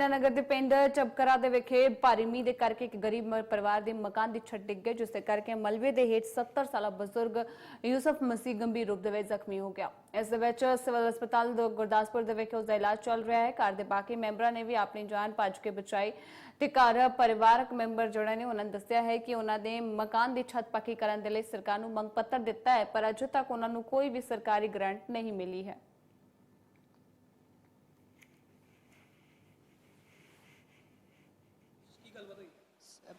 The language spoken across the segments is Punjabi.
ਦੀਨਾਨਗਰ ਦੇ ਪਿੰਡ ਚਬਕਰਾ ਦੇ ਵਿਖੇ ਭਾਰੀ ਮੀਂਹ ਦੇ ਕਰਕੇ ਇੱਕ ਗਰੀਬ ਮ- ਪਰਿਵਾਰ ਦੇ ਮਕਾਨ ਦੀ ਛੱਤ ਡਿੱਗ ਗਈ ਜਿਸ ਦੇ ਕਰਕੇ ਮਲਬੇ ਦੇ ਹੇਠ 70 ਸਾਲਾ ਬਜ਼ੁਰਗ ਯੂਸਫ ਮਸੀਹ ਗੰਭੀਰ ਰੂਪ ਦੇ ਵਿੱਚ ਜ਼ਖਮੀ ਹੋ ਗਿਆ। ਇਸ ਦੇ ਵਿੱਚ ਸਿਵਲ ਹਸਪਤਾਲ ਦੋ ਗੁਰਦਾਸਪੁਰ ਦੇ ਵਿਖੇ ਉਸ ਦਾ ਇਲਾਜ ਚੱਲ ਰਿਹਾ ਹੈ। ਘਰ ਦੇ ਬਾਕੀ ਮੈਂਬਰਾਂ ਨੇ ਵੀ ਆਪਣੀ ਜਾਨ ਭੱਜ ਕੇ ਬਚਾਈ ਤੇ ਘਰ ਪਰਿਵਾਰਕ ਮੈਂਬਰ ਜਿਹੜੇ ਨੇ, ਉਹਨਾਂ ਨੇ ਦੱਸਿਆ ਹੈ ਕਿ ਉਹਨਾਂ ਦੇ ਮਕਾਨ ਦੀ ਛੱਤ ਪੱਕੀ ਕਰਨ ਦੇ ਲਈ ਸਰਕਾਰ ਨੂੰ ਮੰਗ ਪੱਤਰ ਦਿੱਤਾ ਹੈ, ਪਰ ਅਜੇ ਤੱਕ ਉਹਨਾਂ ਨੂੰ ਕੋਈ ਵੀ ਸਰਕਾਰੀ ਗ੍ਰਾਂਟ ਨਹੀਂ ਮਿਲੀ ਹੈ।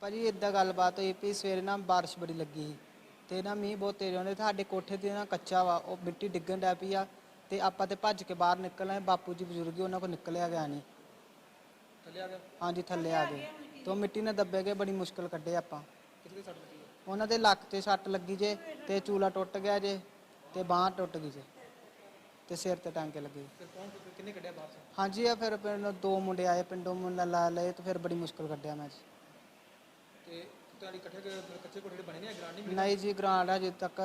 ਭਾਜੀ ਇਦਾਂ ਗੱਲਬਾਤ ਹੋਈ ਵੀ ਸਵੇਰੇ ਨਾ ਬਾਰਿਸ਼ ਬੜੀ ਲੱਗੀ ਸੀ ਤੇ ਨਾ ਮੀਂਹ ਬਹੁਤ ਤੇਜ਼ ਆਉਂਦੇ ਸਾਡੇ ਕੋਠੇ ਤੇ ਨਾ ਕੱਚਾ ਵਾ ਉਹ ਮਿੱਟੀ ਡਿੱਗਣ ਡੈ ਪਈ ਆ ਤੇ ਆਪਾਂ ਤੇ ਭੱਜ ਕੇ ਬਾਹਰ ਨਿਕਲਣਾ ਬਾਪੂ ਜੀ ਬਜ਼ੁਰਗ ਹੀ ਉਹਨਾਂ ਕੋਲ ਨਿਕਲਿਆ ਗਿਆ ਨਹੀਂ ਥੱਲੇ ਆ ਗਿਆ? ਹਾਂਜੀ ਥੱਲੇ ਆ ਗਏ। ਤੇ ਮਿੱਟੀ ਨਾਲ ਦੱਬੇ ਗਏ ਬੜੀ ਮੁਸ਼ਕਲ ਕੱਢੇ ਆਪਾਂ। ਕਿੱਥੇ ਸੱਟ ਲੱਗੀ ਉਹਨਾਂ ਦੇ ਲੱਕ ਤੇ ਸੱਟ ਲੱਗੀ ਜੇ ਤੇ ਚੂਲਾ ਟੁੱਟ ਗਿਆ ਜੇ ਤੇ ਬਾਂਹ ਟੁੱਟ ਗਈ ਜੇ। ਤੇ ਸਿਰ ਤੇ ਟਾਂਕੇ ਲੱਗੇ। ਫਿਰ ਕੌਣ ਕਿੰਨੇ ਕੱਢਿਆ ਬਾਹਰ ਹਾਂਜੀ ਆ ਫਿਰ ਪਿੰਡ ਦੋ ਮੁੰਡੇ ਆਏ ਪਿੰਡੋਂ ਮੁੰਡਾ ਲਾ ਲਏ ਤੇ ਫਿਰ ਬੜੀ ਮੁਸ਼ਕਲ ਕੱਢਿਆ ਮੈਂ ਜੀ। ਤੇ ਤੁਹਾਡੀ ਇਕੱਠੇ ਕੱਚੇ ਕੋਠੇ ਬਣੇ ਨੇ ਗ੍ਰਾਂਟ ਨਹੀਂ ਨਹੀਂ ਜੀ ਗ੍ਰਾਂਟ ਅਜੇ ਤੱਕ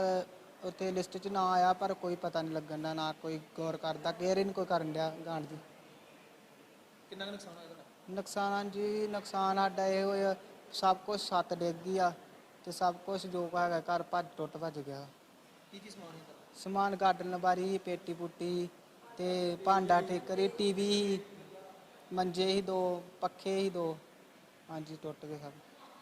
ਉੱਥੇ ਲਿਸਟ 'ਚ ਨਾ ਆਇਆ ਪਰ ਕੋਈ ਪਤਾ ਨਹੀਂ ਲੱਗਣ ਦਾ ਨਾ ਕੋਈ ਗੌਰ ਕਰਦਾ ਕੇਅਰ ਹੀ ਨਹੀਂ ਕੋਈ ਕਰਨ ਡਿਆ ਗਾਂਡ ਦੀ। ਕਿੰਨਾ ਕੁ ਨੁਕਸਾਨ ਹੋਇਆ ਤੁਹਾਡਾ? ਨੁਕਸਾਨ ਜੀ ਨੁਕਸਾਨ ਸਾਡਾ ਇਹ ਹੋਇਆ ਸਭ ਕੁਝ ਸੱਤ ਡਿੱਗ ਗਿਆ ਤੇ ਸਭ ਕੁਝ ਜੋ ਕੁ ਹੈਗਾ ਘਰ ਭੱਜ ਟੁੱਟ ਭੱਜ ਗਿਆ। ਕੀ ਕੀ ਸਮਾਨ ਹੈ ਤੁਹਾਡਾ? ਸਮਾਨ ਗਾਰਡਨ ਲਬਾਰੀ ਪੇਟੀ ਪੁੱਟੀ ਤੇ ਭਾਂਡਾ ਠੇਕਰੀ ਟੀਵੀ ਮੰਜੇ ਹੀ ਦੋ ਪੱਖੇ ਹੀ ਦੋ। ਹਾਂਜੀ ਟੁੱਟ ਗਏ ਸਭ।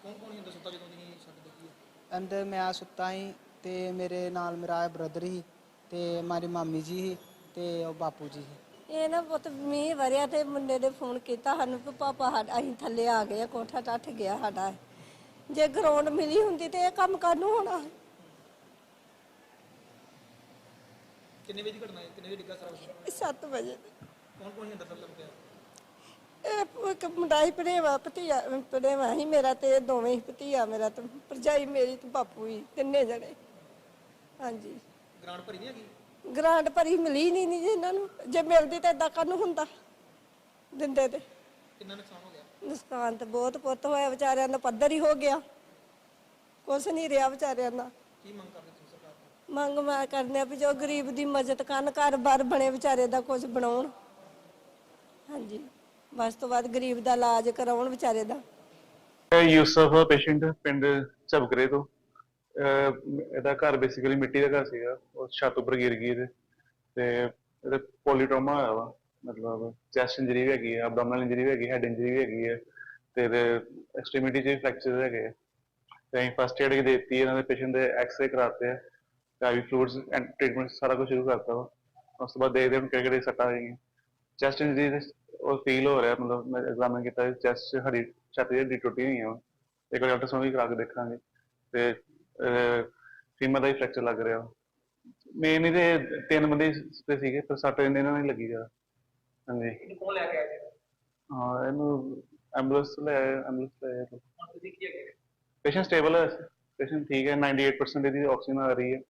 ਕੌਣ ਕੌਣ ਹੁੰਦਾ ਸੁੱਤਾ ਜਦੋਂ ਤੁਸੀਂ ਛੱਡ ਦਿੱਤੀ ਹੈ? ਅੰਦਰ ਮੈਂ ਸੁੱਤਾ ਸੀ ਤੇ ਮੇਰੇ ਨਾਲ ਮੇਰਾ ਬ੍ਰਦਰ ਸੀ ਤੇ ਮਾਰੀ ਮਾਮੀ ਜੀ ਸੀ ਤੇ ਉਹ ਬਾਪੂ ਜੀ ਸੀ ਇਹ ਨਾ ਪੁੱਤ ਮੀਂਹ ਵਰਿਆ ਤੇ ਮੁੰਡੇ ਨੇ ਫੋਨ ਕੀਤਾ ਸਾਨੂੰ ਕਿ ਪਾਪਾ ਸਾਡਾ ਅਸੀਂ ਥੱਲੇ ਆ ਗਏ ਆ ਕੋਠਾ ਟੱਟ ਗਿਆ ਸਾਡਾ। ਜੇ ਗਰਾਊਂਡ ਮਿਲੀ ਹੁੰਦੀ ਤੇ ਇਹ ਕੰਮ ਕਾਹਨੂੰ ਹੋਣਾ? ਕਿੰਨੇ ਵਜੇ ਦੀ ਘਟਨਾ ਹੈ? ਕਿੰਨੇ ਵਜੇ ਡਿੱਗਾ ਸਾਰਾ ਕੁਛ? 7 ਵਜੇ। ਕੌਣ ਕੌਣ ਅੰਦਰ ਥੱਲੇ ਪਿਆ ਇਹ ਇੱਕ ਮੁੰਡਾ ਹੀ ਭਣੇਵਾ ਭਤੀਆ ਭਣੇਵਾ ਹੀ ਮੇਰਾ ਤੇ ਇਹ ਦੋਵੇਂ ਹੀ ਭਤੀਆ ਮੇਰਾ ਤੇ ਭਰਜਾਈ ਮੇਰੀ ਤੇ ਬਾਪੂ ਹੀ ਤਿੰਨੇ ਜਣੇ। ਹਾਂਜੀ। ਗ੍ਰਾਂਟ ਭਰੀ ਨਹੀਂ ਹੈਗੀ? ਗ੍ਰਾਂਟ ਭਰੀ ਮਿਲੀ ਨਹੀਂ ਨਹੀਂ ਜੀ ਇਹਨਾਂ ਨੂੰ। ਜੇ ਮਿਲਦੀ ਤਾਂ ਏਦਾਂ ਕਾਹਨੂੰ ਹੁੰਦਾ ਦਿੰਦੇ ਤੇ। ਕਿੰਨਾ ਨੁਕਸਾਨ ਹੋ ਗਿਆ? ਨੁਕਸਾਨ ਤੇ ਬਹੁਤ ਪੁੱਤ ਹੋਇਆ ਵਿਚਾਰਿਆਂ ਦਾ ਪੱਧਰ ਹੀ ਹੋ ਗਿਆ। ਕੁਛ ਨਹੀਂ ਰਿਹਾ ਵਿਚਾਰਿਆਂ ਦਾ। ਕੀ ਮੰਗ ਕਰਦੇ ਤੁਸੀਂ? ਮੰਗ ਮੈਂ ਕਰਨੇ ਆ ਵੀ ਜੋ ਗਰੀਬ ਦੀ ਮਦਦ ਕਰਨ ਘਰ-ਬਾਰ ਬਣੇ ਵਿਚਾਰੇ ਦਾ ਕੁਝ ਬਣਾਉਣ। ਹਾਂਜੀ। ਬਸ ਤੋਂ ਬਾਅਦ ਗਰੀਬ ਦਾ ਇਲਾਜ ਕਰਾਉਣ ਵਿਚਾਰੇ ਦਾ। ਇਹ ਯੂਸਫ ਪੇਸ਼ੈਂਟ ਪਿੰਡ ਝਬਕਰੇ ਤੋਂ। ਅਹ ਇਹਦਾ ਘਰ ਬੇਸਿਕਲੀ ਮਿੱਟੀ ਦਾ ਘਰ ਸੀਗਾ, ਉਹ ਛੱਤ ਉੱਪਰ ਗਿਰ ਗਈ ਇਹਦੇ। ਤੇ ਇਹਦੇ ਪੋਲੀਟ੍ਰੋਮਾ ਹੋਇਆ ਵਾ, ਮਤਲਬ ਚੈਸਟ ਇੰਜਰੀ ਵੀ ਹੈਗੀ ਹੈ ਅਬਡੋਮਨਲ ਇੰਜਰੀ ਵੀ ਹੈਗੀ ਹੈਡ ਇੰਜਰੀ ਵੀ ਹੈਗੀ ਹੈ ਤੇ ਇਹਦੇ ਐਕਸਟ੍ਰੀਮਿਟੀ 'ਚ ਫ੍ਰੈਕਚਰ ਹੈਗੇ ਆ। ਤੇ ਅਸੀਂ ਫਸਟ ਏਡ ਦੇ ਇਹਨਾਂ ਦੇ ਪੇਸ਼ੈਂਟ ਦੇ ਐਕਸ-ਰੇ ਕਰਾਤੇ ਆ। ਆਈਵੀ ਫਲੂਇਡਸ ਐਂਡ ਟ੍ਰੀਟਮੈਂਟ ਸਾਰਾ ਕੁਝ ਸ਼ੁਰੂ ਕਰਤਾ ਵਾ ਉਸ ਤੋਂ ਬਾਅਦ ਦੇਖਦੇ ਹਾਂ ਕਿਹੜੇ ਕਿਹੜੇ ਸੱਟਾਂ ਹੈਗੀਆਂ। ਚੈਸਟ ਇੰਜਰੀ ਉਹ ਫੀਲ ਹੋ ਰਿਹਾ ਮਤਲਬ ਮੈਂ ਐਗਜ਼ਾਮਿਨ ਕੀਤਾ ਚੈਸਟ ਹੱਡੀ ਛਾਤੀ ਦੀ ਟੁੱਟੀ ਹੋਈ ਆ ਇੱਕ ਵਾਰ ਅਲਟਰਾਸਾਊਂਡ ਵੀ ਕਰਾ ਕੇ ਦੇਖਾਂਗੇ। ਤੇ ਫੀਮਰ ਦਾ ਹੀ ਫ੍ਰੈਕਚਰ ਲੱਗ ਰਿਹਾ ਮੇਨ ਇਹਦੇ ਤਿੰਨ ਬੰਦੇ ਤੇ ਸੀਗੇ ਪਰ ਸੱਟ ਇਹਨਾਂ ਨੇ ਨਹੀਂ ਲੱਗੀ ਜ਼ਿਆਦਾ। ਹਾਂਜੀ। ਕੌਣ ਲੈ ਕੇ ਸੀ ਹਾਂ ਇਹਨੂੰ ਐਂਬੂਲੈਂਸ ਲੈ ਐਂਬੂਲੈਂਸ ਲੈ ਤੁਸੀਂ ਕੀ ਪੇਸ਼ੈਂਟ ਸਟੇਬਲ ਹੈ ਪੇਸ਼ੈਂਟ ਠੀਕ ਹੈ 98% ਇਹਦੀ ਆਕਸੀਜਨ ਆ ਰਹੀ ਹੈ।